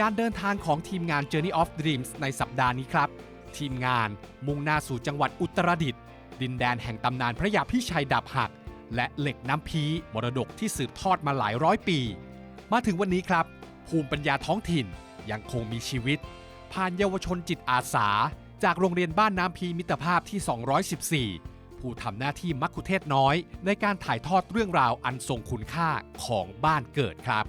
การเดินทางของทีมงาน Journey of Dreams ในสัปดาห์นี้ครับ ทีมงานมุ่งหน้าสู่จังหวัดอุตรดิตถ์ดินแดนแห่งตำนานพระยาพิชัยดาบหัก และเหล็กน้ำพีมรดกที่สืบทอดมาหลายร้อยปี มาถึงวันนี้ครับ ภูมิปัญญาท้องถิ่นยังคงมีชีวิต ผ่านเยาวชนจิตอาสา จากโรงเรียนบ้านน้ำพีมิตรภาพที่ 214 ผู้ทำหน้าที่มักคุเทศน้อย ในการถ่ายทอดเรื่องราวอันทรงคุณค่าของบ้านเกิดครับ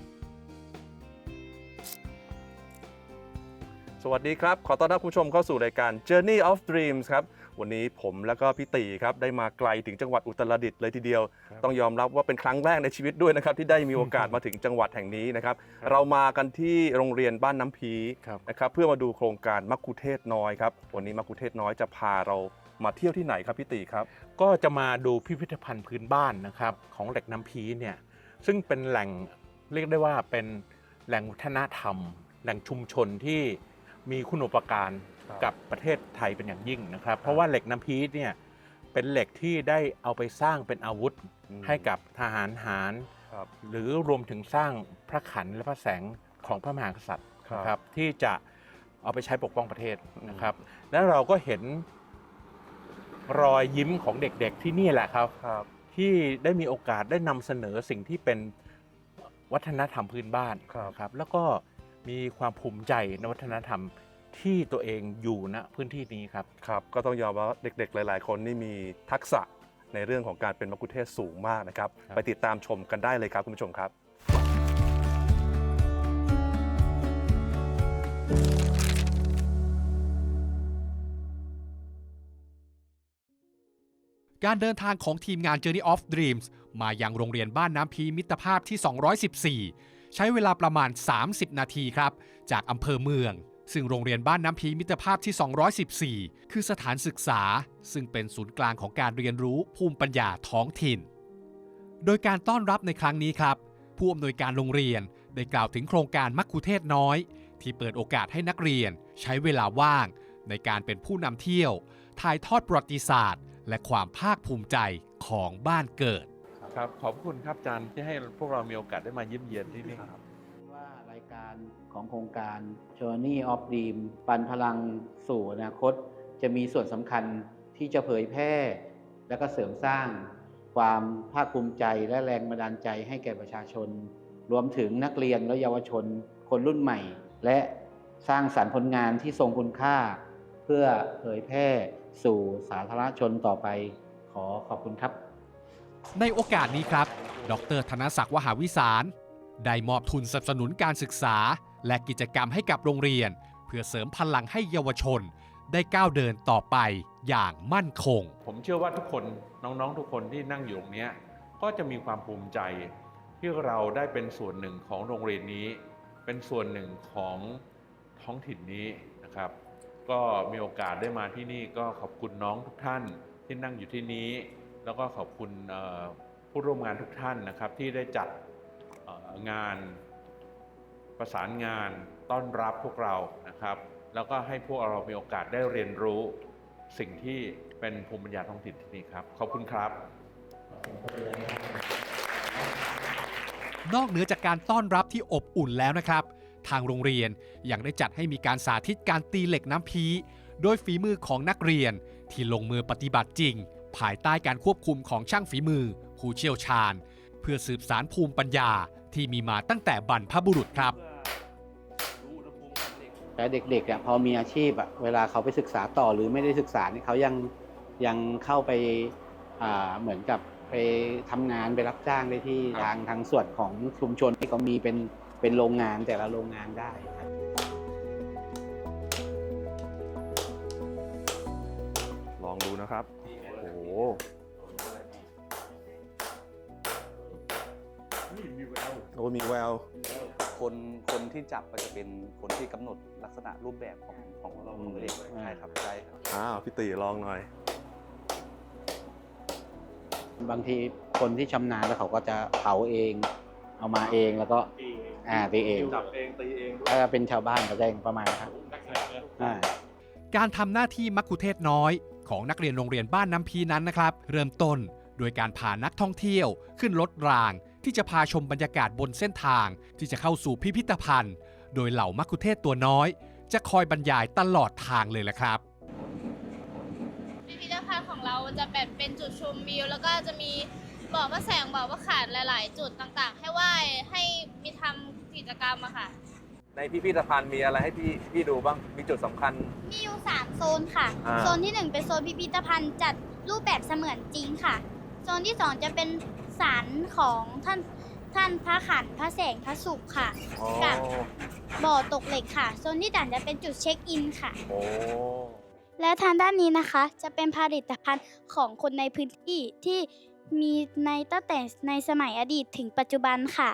สวัสดีครับ ขอต้อนรับคุณผู้ชมเข้าสู่รายการ Journey of Dreams ครับ วันนี้ผมแล้วก็พี่ตีครับได้มาไกลถึงจังหวัดอุตรดิตถ์เลยทีเดียว ต้องยอมรับว่าเป็นครั้งแรกในชีวิตด้วยนะครับ ที่ได้มีโอกาสมาถึงจังหวัดแห่งนี้นะครับ เรามากันที่โรงเรียนบ้านน้ำพีครับนะครับเพื่อมาดูโครงการมักคุเทศน้อยครับวันนี้มักคุเทศน้อยจะพาเรามาเที่ยวที่ไหนครับพี่ตีครับ ก็จะมาดูพิพิธภัณฑ์พื้นบ้านนะครับของเหล็กน้ำพีเนี่ยซึ่งเป็นแหล่งเรียกได้ว่าเป็นแหล่งวัฒนธรรม แหล่งชุมชนที่ มีคุณูปการครับกับประเทศไทยเป็นอย่างยิ่งนะครับ เพราะว่าเหล็กน้ำพีเนี่ยเป็นเหล็กที่ได้เอาไปสร้างเป็นอาวุธอืมให้กับทหารหารครับหรือรวมถึงสร้างพระขันและพระแสงของพระมหากษัตริย์ครับนะครับที่จะเอาไปใช้ปกป้องประเทศนะครับ แล้วเราก็เห็นรอยยิ้มของเด็กๆที่นี่แหละครับครับที่ได้มีโอกาสได้นำเสนอสิ่งที่เป็นวัฒนธรรมพื้นบ้านครับนะครับแล้วก็ มีความภูมิใจในวัฒนธรรมที่ตัวเองอยู่ณพื้นที่นี้ครับ ครับก็ต้องยอมรับว่าเด็กๆ หลาย ๆ คนนี่มีทักษะในเรื่องของการเป็นมักคุเทศก์สูงมากนะครับ ครับ ไปติดตามชมกันได้เลยครับคุณผู้ชมครับ การเดินทางของทีมงาน Journey of Dreams มายังโรงเรียนบ้านน้ำพีมิตรภาพที่ 214 ใช้เวลาประมาณ 30 นาทีครับ จากอำเภอเมือง ซึ่งโรงเรียนบ้านน้ำพีมิตรภาพที่ 214 คือสถานศึกษา ซึ่งเป็นศูนย์กลางของการเรียนรู้ภูมิปัญญาท้องถิ่น โดยการต้อนรับในครั้งนี้ครับ ผู้อำนวยการโรงเรียนได้กล่าวถึงโครงการมักคุเทศน้อย ที่เปิดโอกาสให้นักเรียน ใช้เวลาว่าง ในการเป็นผู้นำเที่ยวถ่ายทอดประวัติศาสตร์ และความภาคภูมิใจของบ้านเกิด ครับขอบคุณครับอาจารย์ที่ให้พวกเรามีโอกาสได้มาเยี่ยมเยียนที่นี่ว่ารายการของโครงการ Journey of Dream ปันพลังสู่อนาคต จะมีส่วนสำคัญที่จะเผยแพร่ และก็เสริมสร้าง ความภาคภูมิใจและแรงบันดาลใจให้แก่ประชาชน รวมถึงนักเรียนและเยาวชน คนรุ่นใหม่ และสร้างสรรค์ผลงานที่ทรงคุณค่า เพื่อเผยแพร่สู่สาธารณชนต่อไป ขอขอบคุณครับ ในโอกาสนี้ครับ ดรธนศักดิ์วหาวิสาร ได้มอบทุนสนับสนุนการศึกษา และกิจกรรมให้กับโรงเรียน เพื่อเสริมพลังให้เยาวชน ได้ก้าวเดินต่อไปอย่างมั่นคง ผมเชื่อว่าทุกคนน้องๆทุกคนที่นั่งอยู่ตรงนี้ก็จะมีความภูมิใจ ที่เราได้เป็นส่วนหนึ่งของโรงเรียนนี้ เป็นส่วนหนึ่งของท้องถิ่นนี้นะครับ ก็มีโอกาสได้มาที่นี่ก็ขอบคุณน้องทุกท่านที่นั่งอยู่ที่นี้ แล้วก็ขอบคุณผู้ร่วมงานทุกท่านนะครับ ที่ได้จัดงานประสานงานต้อนรับพวกเรานะครับ แล้วก็ให้พวกเรามีโอกาสได้เรียนรู้สิ่งที่เป็นภูมิปัญญาท้องถิ่นที่นี่ครับ ขอบคุณครับ นอกเหนือจากการต้อนรับที่อบอุ่นแล้วนะครับ ทางโรงเรียนยังได้จัดให้มีการสาธิตการตีเหล็กน้ำพี โดยฝีมือของนักเรียนที่ลงมือปฏิบัติจริง ภายใต้การควบคุมของช่างฝีมือ ผู้เชี่ยวชาญ เพื่อสืบสารภูมิปัญญาที่มีมาตั้งแต่บรรพบุรุษครับแต่เด็กๆอะพอมีอาชีพอะเวลาเขาไปศึกษาต่อหรือไม่ได้ศึกษาเนี่ยเขายังยังเข้าไปอ่าเหมือนกับไปทำงานไปรับจ้างได้ที่ครับทางทางส่วนของชุมชนที่เขามีเป็นเป็นโรงงานแต่ละโรงงานได้ครับครับ โอ้โหโอ้มีแววคนคนที่จับก็จะเป็นคนที่กำหนดลักษณะรูปแบบของของเราของเด็กใช่ครับใช่ครับ อ้าวพี่ตีลองหน่อย บางทีคนที่ชำนาญแล้วเขาก็จะเผาเอง เอามาเองแล้วก็อ่าตีเอง จับเองตีเองถ้าเป็นชาวบ้านก็จะประมาณครับอ่า การทำหน้าที่มักคุเทศน้อย ของนักเรียนโรงเรียนบ้านน้ำพีนั้นนะครับ เริ่มต้นโดยการพานักท่องเที่ยวขึ้นรถราง ที่จะพาชมบรรยากาศบนเส้นทาง ที่จะเข้าสู่พิพิธภัณฑ์ โดยเหล่ามักคุเทศตัวน้อย จะคอยบรรยายตลอดทางเลยแหละครับพิพิธภัณฑ์ของเราจะแบ่งเป็นจุดชมวิว แล้วก็จะมีบ่อพระแสงบ่อพระขาดหลาย ๆ จุดต่างๆ ให้ไหว้ให้มีทำกิจกรรมอะค่ะ ในพิพิธภัณฑ์มีอะไรให้พี่พี่ดูบ้าง มีจุดสำคัญ มีอยู่3โซนค่ะ อ่า โซนที่1เป็นโซนพิพิธภัณฑ์จัดรูปแบบเสมือนจริงค่ะ โซนที่2จะเป็นศาลของท่านท่านพระขันพระแสงพระสุขค่ะ อ๋อกับบ่อตกเหล็กค่ะ โซนที่สามจะเป็นจุดเช็คอินค่ะ โอ้และทางด้านนี้นะคะ จะเป็นผลิตภัณฑ์ของคนในพื้นที่ที่มีในตั้งแต่ในสมัยอดีตถึงปัจจุบันค่ะ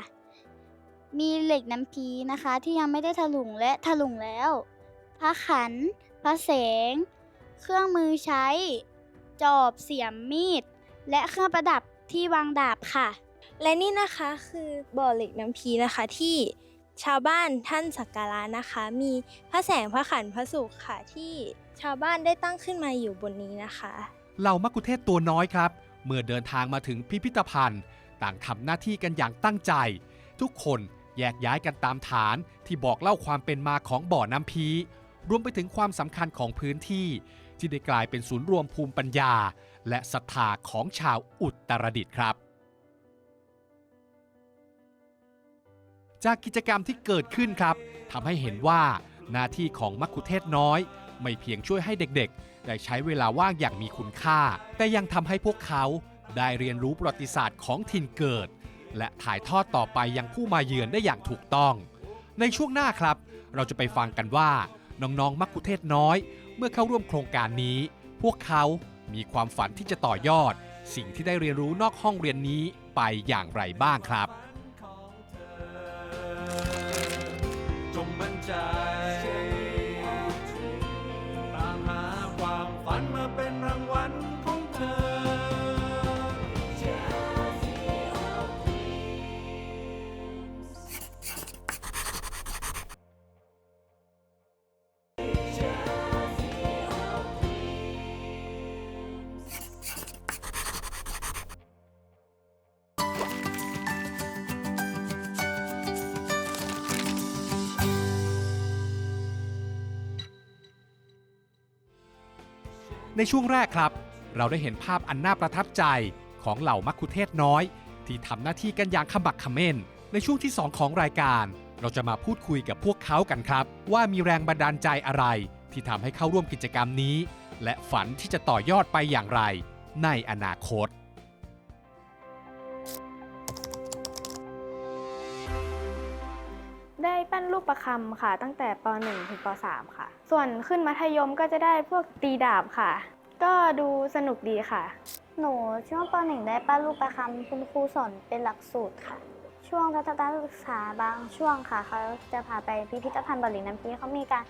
มีเหล็กน้ำพีนะคะที่ยังไม่ได้ถลุงและถลุงแล้ว พระขัน พระแสง เครื่องมือใช้ จอบเสียมมีด และเครื่องประดับที่วางดาบค่ะ และนี่นะคะคือบ่อเหล็กน้ำพีนะคะที่ชาวบ้านท่านสักการะนะคะ มีพระแสงพระขันพระสุขค่ะที่ชาวบ้านได้ตั้งขึ้นมาอยู่บนนี้นะคะเหล่ามักคุเทศตัวน้อยครับ เมื่อเดินทางมาถึงพิพิธภัณฑ์ ต่างทำหน้าที่กันอย่างตั้งใจ ทุกคน แยกย้ายกันตามฐานที่บอกเล่าความเป็นมาของบ่อน้ำพีรวมไปถึงความสำคัญของพื้นที่ ที่ได้กลายเป็นศูนย์รวมภูมิปัญญา และศรัทธาของชาวอุตรดิตถ์ครับ จากกิจกรรมที่เกิดขึ้นครับทำให้เห็นว่าหน้าที่ของมักคุเทศน้อย ไม่เพียงช่วยให้เด็กๆ ได้ใช้เวลาว่างอย่างมีคุณค่า แต่ยังทำให้พวกเขาได้เรียนรู้ประวัติศาสตร์ของถิ่นเกิด และถ่ายทอดต่อไปยังผู้มาเยือนได้อย่างถูกต้อง ในช่วงหน้าครับ เราจะไปฟังกันว่าน้องๆ มักคุเทศน้อย เมื่อเข้าร่วมโครงการนี้ พวกเขามีความฝันที่จะต่อยอด สิ่งที่ได้เรียนรู้นอกห้องเรียนนี้ไปอย่างไรบ้างครับ จงมั่นใจ ในช่วงแรกครับ เราได้เห็นภาพอันน่าประทับใจของเหล่ามักคุเทศน้อย ที่ทำหน้าที่กันอย่างขมักขม้น ในช่วงที่ 2 ของรายการ เราจะมาพูดคุยกับพวกเขากันครับ ว่ามีแรงบันดาลใจอะไร ที่ทำให้เข้าร่วมกิจกรรมนี้ และฝันที่จะต่อยอดไปอย่างไร ในอนาคต ได้ปั้นรูปประคำค่ะ ตั้งแต่ป .1 ถึงป .3 ค่ะ ส่วนขึ้นมัธยมก็จะได้พวกตีดาบค่ะ ก็ดูสนุกดีค่ะ หนูช่วงป .1 ได้ปั้นรูปประคำคุณครูสอนเป็นหลักสูตรค่ะ ช่วงรัฐการศึกษาบางช่วงค่ะเขาจะพาไปพิพิธภัณฑ์บอลลิงน้ำพีเขามีการ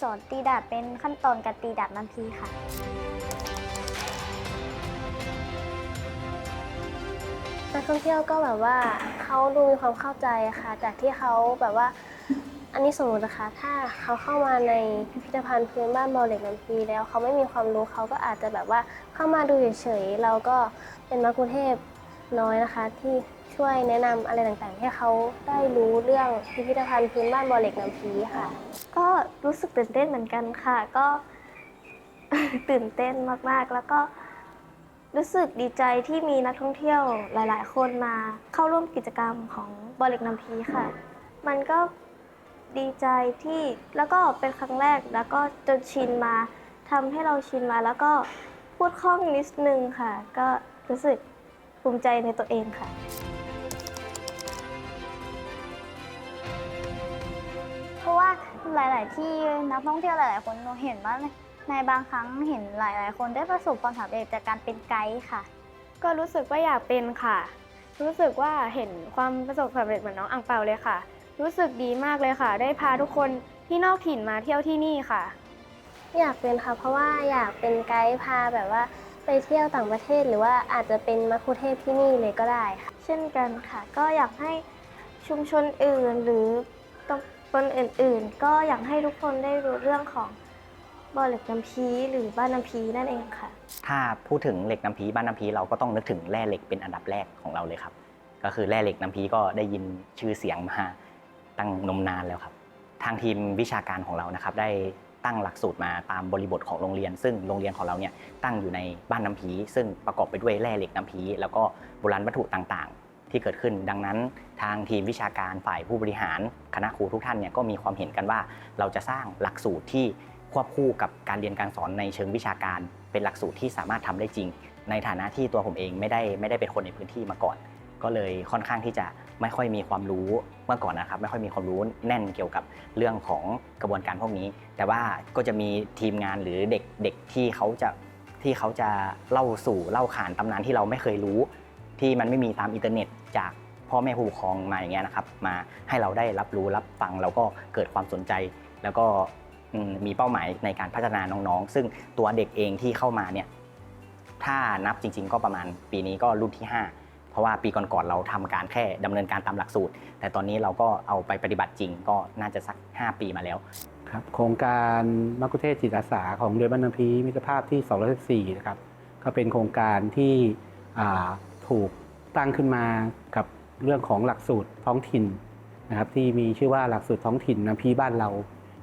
สอนตีดาบเป็นขั้นตอนการตีดาบน้ำพีค่ะนักท่องเที่ยวก็แบบว่าเขาดูมีความเข้าใจค่ะ จากที่เขาแบบว่า อันนี้สมมตินะคะ ถ้าเขาเข้ามาในพิพิธภัณฑ์พื้นบ้านบอเหล็กน้ำพีแล้วเขาไม่มีความรู้เขาก็อาจจะแบบว่าเข้ามาดูเฉยๆเราก็เป็นมักคุเทศน้อยนะคะ ที่ช่วยแนะนำอะไรต่างๆ ให้เขาได้รู้เรื่องพิพิธภัณฑ์พื้นบ้านบอเหล็กน้ำพีค่ะ ก็รู้สึกตื่นเต้นเหมือนกันค่ะ ก็ตื่นเต้นมากๆ แล้วก็รู้สึกดีใจที่มีนักท่องเที่ยวหลาย ๆ คนมาเข้าร่วมกิจกรรมของบอลเล็กน้ำพีค่ะ มันก็ ดีใจที่แล้วก็เป็นครั้งแรกแล้วก็จนชินมาทำให้เราชินมาแล้วก็พูดคล่องนิดนึงค่ะ ก็รู้สึกภูมิใจในตัวเองค่ะ เพราะว่าหลาย ๆ ที่นักท่องเที่ยวหลาย ๆ คนหนูเห็นว่าในบางครั้งเห็นหลาย ๆ คนได้ประสบความสำเร็จจากการเป็นไกด์ค่ะ ก็รู้สึกว่าอยากเป็นค่ะ รู้สึกว่าเห็นความประสบความสำเร็จเหมือนน้องอังเปาเลยค่ะ รู้สึกดีมากเลยค่ะ ได้พาทุกคนที่นอกถิ่นมาเที่ยวที่นี่ค่ะ อยากเป็นค่ะ เพราะว่าอยากเป็นไกด์พาแบบว่าไปเที่ยวต่างประเทศหรือว่าอาจจะเป็นมัคคุเทศก์ที่นี่เลยก็ได้ค่ะ เช่นกันค่ะ ก็อยากให้ชุมชนอื่นหรือตำบลอื่น ๆ ก็อยากให้ทุกคนได้รู้เรื่องของบ่อเหล็กน้ำพีหรือบ้านน้ำพีนั่นเองค่ะ ถ้าพูดถึงเหล็กน้ำพีบ้านน้ำพีเราก็ต้องนึกถึงแร่เหล็กเป็นอันดับแรกของเราเลยครับ ก็คือแร่เหล็กน้ำพีก็ได้ยินชื่อเสียงมา ตั้งนมนานแล้วครับ ทางทีมวิชาการของเรานะครับ ได้ตั้งหลักสูตรมาตามบริบทของโรงเรียน ซึ่งโรงเรียนของเราเนี่ยตั้งอยู่ในบ้านน้ำพีซึ่งประกอบไปด้วยแร่เหล็กน้ำพีแล้วก็โบราณวัตถุต่างๆ ที่เกิดขึ้น ดังนั้นทางทีมวิชาการฝ่ายผู้บริหารคณะครูทุกท่านเนี่ยก็มีความเห็นกันว่า เราจะสร้างหลักสูตรที่ควบคู่กับการเรียนการสอนในเชิงวิชาการ เป็นหลักสูตรที่สามารถทำได้จริง ในฐานะที่ตัวผมเองไม่ได้ไม่ได้เป็นคนในพื้นที่มาก่อน ก็เลยค่อนข้างที่จะ ไม่ค่อยมีความรู้เมื่อก่อนนะครับ ไม่ค่อยมีความรู้แน่นเกี่ยวกับเรื่องของกระบวนการพวกนี้ แต่ว่าก็จะมีทีมงานหรือเด็กเด็กที่เขาจะที่เขาจะเล่าสู่เล่าขานตำนานที่เราไม่เคยรู้ ที่มันไม่มีตามอินเทอร์เน็ต จากพ่อแม่ผู้ปกครองมาอย่างเงี้ยนะครับ มาให้เราได้รับรู้รับฟังแล้วก็เกิดความสนใจ แล้วก็มมีเป้าหมายในการพัฒนาน้องๆ ซึ่งตัวเด็กเองที่เข้ามาเนี่ยถ้านับจริง ๆ ก็ประมาณปีนี้ก็รุ่นที่ 5 เพราะว่าปีก่อนๆเราทำการแค่ดำเนินการตามหลักสูตร แต่ตอนนี้เราก็เอาไปปฏิบัติจริงก็น่าจะสัก 5 ปีมาแล้วครับโครงการมัคคุเทศจิตอาสาของเรือบ้านน้ำพีมิตรภาพที่ 214 นะครับ ก็เป็นโครงการที่ถูกตั้งขึ้นมากับเรื่องของหลักสูตรท้องถิ่นนะครับที่มีชื่อว่าหลักสูตรท้องถิ่นน้ำพีบ้านเรา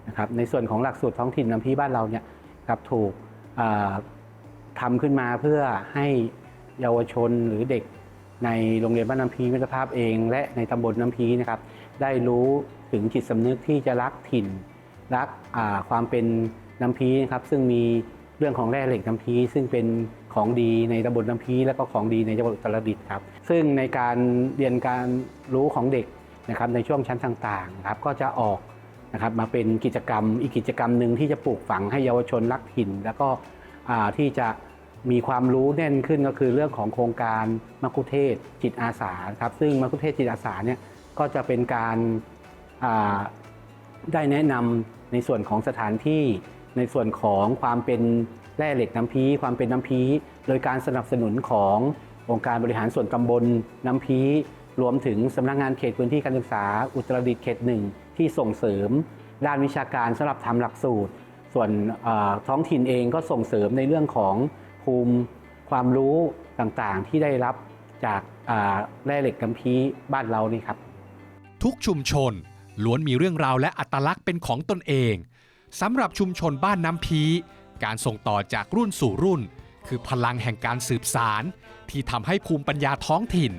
นะครับในส่วนของหลักสูตรท้องถิ่นน้ำพีบ้านเราเนี่ยกับถูกอ่าทำขึ้นมาเพื่อให้เยาวชนหรือเด็ก ในโรงเรียนบ้านน้ำพีมิตรภาพเอง และในตำบลน้ำพีนะครับ ได้รู้ถึงจิตสำนึกที่จะรักถิ่น รักความเป็นน้ำพีนะครับ ซึ่งมีเรื่องของแร่เหล็กน้ำพีซึ่งเป็นของดีในตำบลน้ำพีและก็ของดีในจังหวัดอุตรดิตถ์ครับ ซึ่งในการเรียนการรู้ของเด็กนะครับในช่วงชั้นต่างๆนะครับก็จะออกนะครับมาเป็นกิจกรรมอีกกิจกรรมหนึ่งที่จะปลูกฝังให้เยาวชนรักถิ่น แล้วก็ที่จะ มีความรู้แน่นขึ้นก็คือเรื่องของโครงการมัคคุเทศจิตอาสาครับซึ่งมัคคุเทศจิตอาสาเนี่ยก็จะเป็นการาได้แนะนำในส่วนของสถานที่ในส่วนของความเป็นแร่เหล็กน้ำพีความเป็นน้ำพีโดยการสนับสนุนขององค์การบริหารส่วนตำบลน้ำพีรวมถึงสำนักงานเขตพื้นที่การศึกษา อุตรดิตถ์เขตหนึ่งที่ส่งเสริม ด้านวิชาการสำหรับทำหลักสูตร ส่วนท้องถิ่นเองก็ส่งเสริมในเรื่องของ ภูมิความรู้ต่างๆ ที่ได้รับจากแร่เหล็กน้ำพีบ้านเรานี่ครับ ทุกชุมชนล้วนมีเรื่องราวและอัตลักษณ์เป็นของตนเองสำหรับชุมชนบ้านน้ำพีการส่งต่อจากรุ่นสู่รุ่น คือพลังแห่งการสืบสาร ที่ทำให้ภูมิปัญญาท้องถิ่น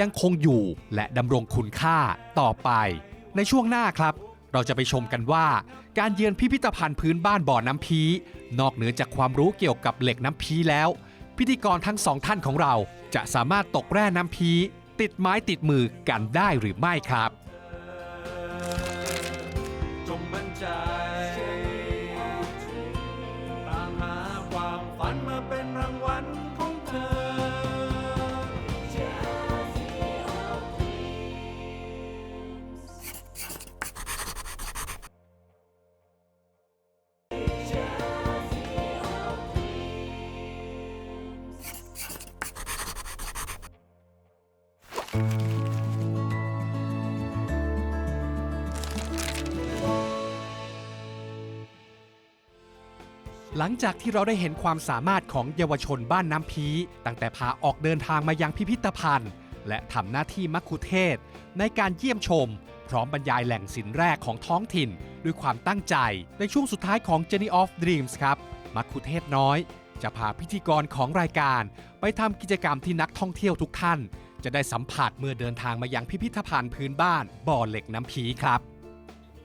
ยังคงอยู่และดำรงคุณค่าต่อไป ในช่วงหน้าครับ เราจะไปชมกันว่า การเยือนพิพิธภัณฑ์พื้นบ้านบ่อน้ำพีนอกเหนือจากความรู้เกี่ยวกับเหล็กน้ำพีแล้ว พิธีกรทั้งสองท่านของเราจะสามารถตกแร่น้ำพีติดไม้ติดมือกันได้หรือไม่ครับ จงมั่นใจ หลังจากที่เราได้เห็นความสามารถของเยาวชนบ้านน้ำพี ตั้งแต่พาออกเดินทางมายังพิพิธภัณฑ์ และทำหน้าที่มัคคุเทศก์ในการเยี่ยมชม พร้อมบรรยายแหล่งสินแรกของท้องถิ่น ด้วยความตั้งใจ ในช่วงสุดท้ายของ Journey of Dreams ครับ มัคคุเทศก์น้อย จะพาพิธีกรของรายการ ไปทำกิจกรรมที่นักท่องเที่ยวทุกท่าน จะได้สัมผัสเมื่อเดินทางมายังพิพิธภัณฑ์พื้นบ้านบ่อเหล็กน้ำพีครับ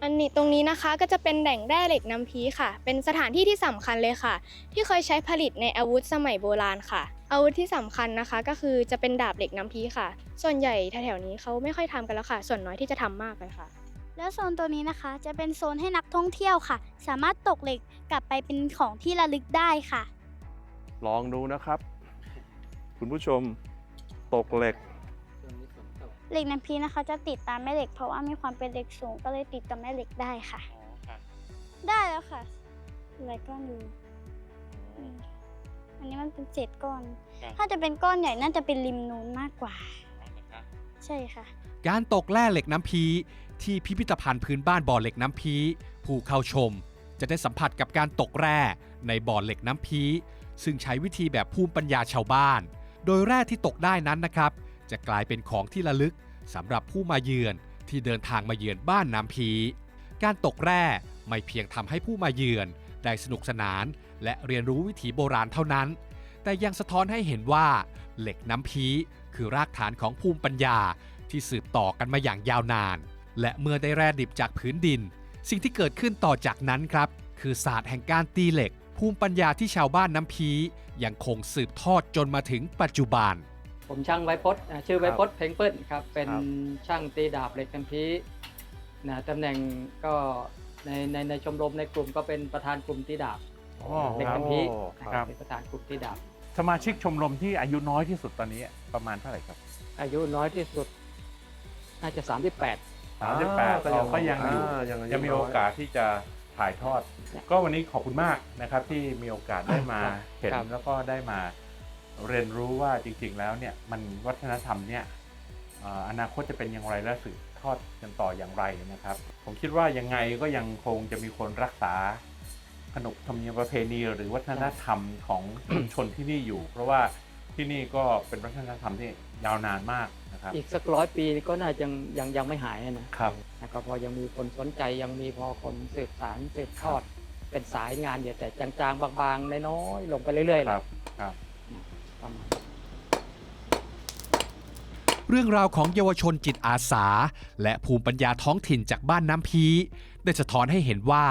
อันนี้ตรงนี้นะคะก็จะเป็นแหล่งแร่เหล็กน้ำพีค่ะ เป็นสถานที่ที่สำคัญเลยค่ะ ที่เคยใช้ผลิตในอาวุธสมัยโบราณค่ะ อาวุธที่สำคัญนะคะ ก็คือจะเป็นดาบเหล็กน้ำพีค่ะ ส่วนใหญ่แถวๆนี้เขาไม่ค่อยทำกันแล้วค่ะ ส่วนน้อยที่จะทำมากเลยค่ะ แล้วโซนตัวนี้นะคะ จะเป็นโซนให้นักท่องเที่ยวค่ะ สามารถตกเหล็กกลับไปเป็นของที่ระลึกได้ค่ะ ลองดูนะครับ คุณผู้ชมตกเหล็ก เหล็กน้ำพีนะคะจะติดตามแม่เหล็ก เพราะว่ามีความเป็นเหล็กสูงก็เลยติดกับแม่เหล็กได้ค่ะได้แล้วค่ะอะไรก้อนอยู่นี่อันนี้มันเป็นเศษก้อนถ้าจะเป็นก้อนใหญ่น่าจะเป็นริมนูนมากกว่าใช่ค่ะ การตกแร่เหล็กน้ำพีที่พิพิธภัณฑ์พื้นบ้านบ่อเหล็กน้ำพีผู้เข้าชม จะได้สัมผัสกับการตกแร่ในบ่อเหล็กน้ำพีซึ่งใช้วิธีแบบภูมิปัญญาชาวบ้าน โดยแร่ที่ตกได้นั้นนะครับ จะกลายเป็นของที่ระลึก สำหรับผู้มาเยือนที่เดินทางมาเยือนบ้านน้ำพีการตกแร่ไม่เพียงทำให้ผู้มาเยือนได้สนุกสนาน และเรียนรู้วิถีโบราณเท่านั้น แต่ยังสะท้อนให้เห็นว่า เหล็กน้ำพีคือรากฐานของภูมิปัญญาที่สืบต่อกันมาอย่างยาวนาน และเมื่อได้แร่ดิบจากพื้นดิน สิ่งที่เกิดขึ้นต่อจากนั้นครับ คือศาสตร์แห่งการตีเหล็ก ภูมิปัญญาที่ชาวบ้านน้ำพียังคงสืบทอดจนมาถึงปัจจุบัน ผมช่างไวพจน์อ่าชื่อไวพจน์เพ็งเปิ้ลครับ เป็นครับช่างตีดาบเหล็กน้ำพีนะตำแหน่งก็ในในในชมรมในกลุ่มก็เป็นประธานกลุ่มตีดาบอ๋อเหล็กครับน้ำพีโอ้นะคครัรับบเป็นประธานกลุ่มตีดาบ สมาชิกชมรมที่อายุน้อยที่สุดตอนนี้ประมาณเท่าไหร่ครับ อายุน้อยที่สุด น่าจะ 38สามสิบแปดเราก็ยังอยู่อ่ายังอายุยังมีน้อยโอกาสที่จะถ่ายทอด ก็วันนี้ขอบคุณมากนะครับที่มีโอกาสได้มาเห็นครับแล้วก็ได้มา เรียนรู้ว่าจริงๆแล้วเนี่ยมันวัฒนธรรมเนี่ยเอ่ออนาคตจะเป็นอย่างไรและสืบทอดกันต่ออย่างไรนะครับ ผมคิดว่ายังไงก็ยังคงจะมีคนรักษาขนบธรรมเนียมประเพณีหรือวัฒนธรรมของชุมชนที่นี่อยู่ เพราะว่าที่นี่ก็เป็นวัฒนธรรมที่ยาวนานมากนะครับ อีกสักร้อยปีก็น่าจะยังยังยังไม่หายนะครับนะก็พอยังมีคนสนใจยังมีพอคนสืบสารสืบทอด เป็นสายงานอยู่แต่จางๆ บางๆน้อยๆลงไปเรื่อยๆแหคละรับ เรื่องราวของเยาวชนจิตอาสา และภูมิปัญญาท้องถิ่นจากบ้านน้ำพี ได้สะท้อนให้เห็นว่า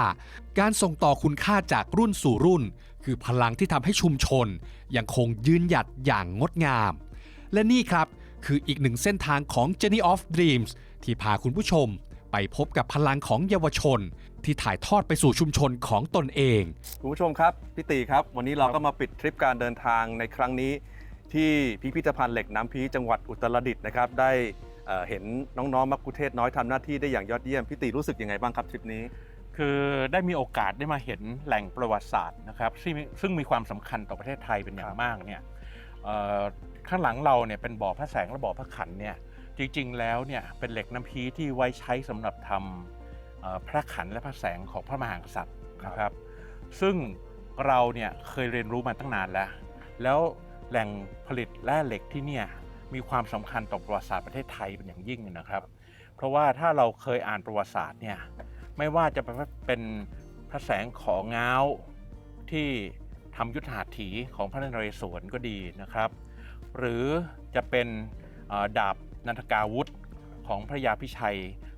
การส่งต่อคุณค่าจากรุ่นสู่รุ่น คือพลังที่ทำให้ชุมชน ยังคงยืนหยัดอย่างงดงาม และนี่ครับคืออีกหนึ่งเส้นทางของ Journey of Dreams ที่พาคุณผู้ชมไปพบกับพลังของเยาวชน ที่ถ่ายทอดไปสู่ชุมชนของตนเองคุณผู้ชมครับพี่ตีครับ วันนี้เราก็มาปิดทริปการเดินทางในครั้งนี้ ที่พิพิธภัณฑ์เหล็กน้ำพีจังหวัดอุตรดิตถ์นะครับ ได้เอ่อเห็นน้องๆมักคุเทศน้อยทำหน้าที่ได้อย่างยอดเยี่ยมพี่ตีรู้สึกยังไงบ้างครับทริปนี้ คือได้มีโอกาสได้มาเห็นแหล่งประวัติศาสตร์นะครับซึ่งซึ่งมีความสำคัญต่อประเทศไทยเป็นอย่างมากเนี่ยเอ่อข้างหลังเราเนี่ยเป็นบ่อพระแสงและบ่อพระขันเนี่ยจริงๆแล้วเนี่ยเป็นเหล็กน้ำพีที่ไว้ใช้สำหรับทำเอ่อ พระขันและพระแสงของพระมหากษัตริย์นะครับ ซึ่งเราเนี่ยเคยเรียนรู้มาตั้งนานแล้ว แล้วแหล่งผลิตแร่เหล็กที่เนี่ยมีความสำคัญต่อประวัติศาสตร์ประเทศไทยเป็นอย่างยิ่งเลยนะครับ เพราะว่าถ้าเราเคยอ่านประวัติศาสตร์เนี่ยไม่ว่าจะเป็นพระแสงของง้าวที่ทำยุทธหัตถีของพระนเรศวรก็ดีนะครับ หรือจะเป็นเอ่อดาบนันทกาวุธ ของพระยาพิชัย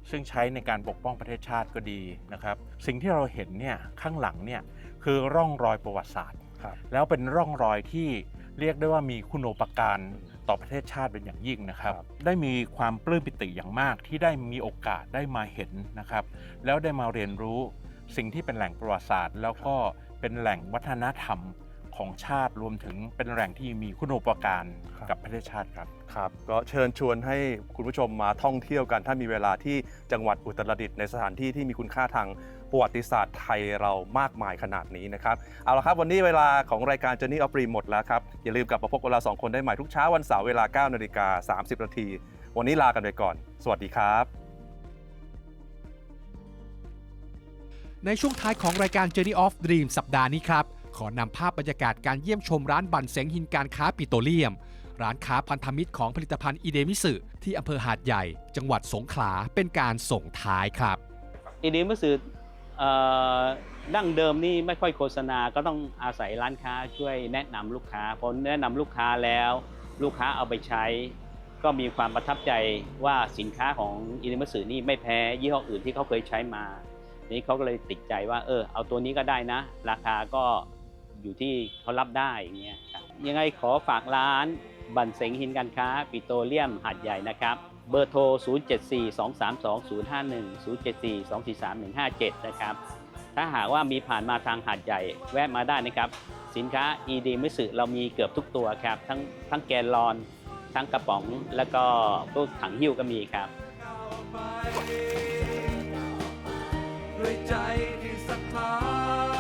ซึ่งใช้ในการปกป้องประเทศชาติก็ดีนะครับ สิ่งที่เราเห็นเนี่ยข้างหลังเนี่ยคือร่องรอยประวัติศาสตร์ แล้วเป็นร่องรอยที่เรียกได้ว่ามีคุณูปการต่อประเทศชาติเป็นอย่างยิ่งนะครับ ได้มีความปลื้มปิติอย่างมากที่ได้มีโอกาสได้มาเห็นนะครับ แล้วได้มาเรียนรู้สิ่งที่เป็นแหล่งประวัติศาสตร์ แล้วก็เป็นแหล่งวัฒนธรรม ของชาติรวมถึงเป็นแหล่งที่มีคุณูปการกับประเทศชาติครับ ครับก็เชิญชวนให้คุณผู้ชมมาท่องเที่ยวกัน ถ้ามีเวลาที่จังหวัดอุตรดิตถ์ในสถานที่ที่มีคุณค่าทางประวัติศาสตร์ไทยเรามากมายขนาดนี้นะครับ เอาละครับวันนี้เวลาของรายการ Journey of Dream หมดแล้วครับ อย่าลืมกลับมาพบกับเราสองคนได้ใหม่ทุกเช้าวันเสาร์เวลา9นาฬิกา30นาทีวันนี้ลากันไปก่อน สวัสดีครับ ในช่วงท้ายของรายการ Journey of Dream สัปดาห์นี้ครับ ขอนำภาพบรรยากาศการเยี่ยมชมร้านบันเสงหินการค้าปิโตรเลียม ร้านค้าพันธมิตรของผลิตภัณฑ์อีเดมิสึที่อำเภอหาดใหญ่ จังหวัดสงขลาเป็นการส่งท้ายครับอีเดมือสื่อเอ่อดั้งเดิมนี่ไม่ค่อยโฆษณาก็ต้องอาศัยร้านค้าช่วยแนะนำลูกค้าพอแนะนำลูกค้าแล้ว ลูกค้าเอาไปใช้ ก็มีความประทับใจว่าสินค้าของอีดีมือสื่อนี่ไม่แพ้ยี่ห้ออื่นที่เขาเคยใช้มา นี่เขาก็เลยติดใจว่าเออเอาตัวนี้ก็ได้นะ ราคาก็ อยู่ที่เขารับได้อย่างเงี้ยครับยังไงขอฝากร้านบันเสงหินการค้า ปิโตรเลียมหาดใหญ่นะครับ เบอร์โทร 074-232-051 074-243-157 นะครับ ถ้าหากว่ามีผ่านมาทางหาดใหญ่แวะมาได้นะครับ สินค้า ED มิสึเรามีเกือบทุกตัวครับ ทั้งทั้งแกนลอน ทั้งกระป๋อง แล้วก็พวกถังหิ้วก็มีครับ ด้วยใจที่ศรัทธา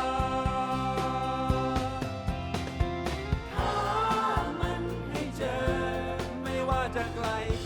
tak lain